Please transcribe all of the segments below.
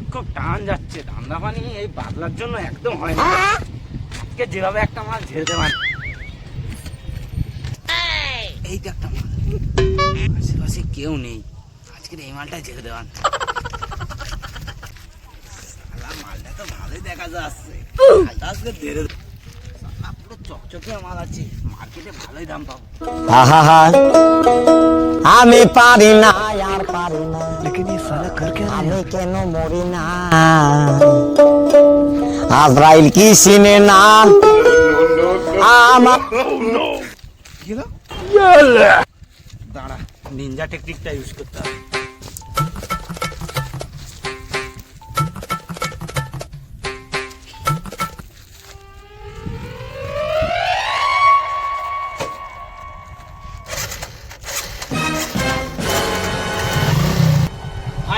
হাত খুব টান যাচ্ছে। ধান্দা পানি এই বাদলার জন্য একদম হয় না। আজকে যেভাবে একটা মাছ ঝেড়ে দেওয়ান এই তো একটা মাল। আশেপাশে কেউ নেই। আজকের এই মালটা ঝেড়ে দেওয়ান মালটা তো ভালোই দেখা যাচ্ছে। আজকে ঝেড়ে পুরো চকচকে মাল আছে। মার্কেটে ভালোই দাম পাবো। আমি পারি না আর পারি না। আমি কেন মরি না? আজরাইল কি চিনে না? আমার দাঁড়া নিনজা টেকনিকটা ইউজ করতে হবে।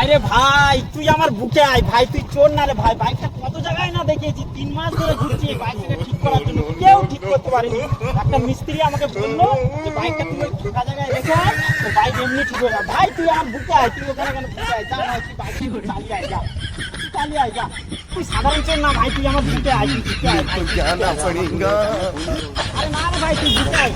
আরে ভাই তুই আমার বুকে আয়। ভাই তুই চোর না রে ভাই। বাইকটা কত জায়গায় না দেখিয়েছি? তিন মাস ধরে ঘুরছি। এই বাইকটাকে ঠিক করার জন্য কেউ ঠিক করতে পারেনি। একটা মিস্ত্রি আমাকে বলল যে বাইকটা তুই ওই ফাঁকা জায়গায় রেখে। আয় তো বাইক এমনি ঠিক হয়ে যাবে। ভাই তুই আমার বুকে আয়। তুই ওখানে কেন বুকে আয় যা না তুই বাইক চালিয়ে আয় যা। তুই চালিয়ে আয় যা। তুই সাধারণ চোর না ভাই তুই আমার বুকে আয়। তুই বুকে আয় ভাই। আরে না রে ভাই তুই বুকে আয়।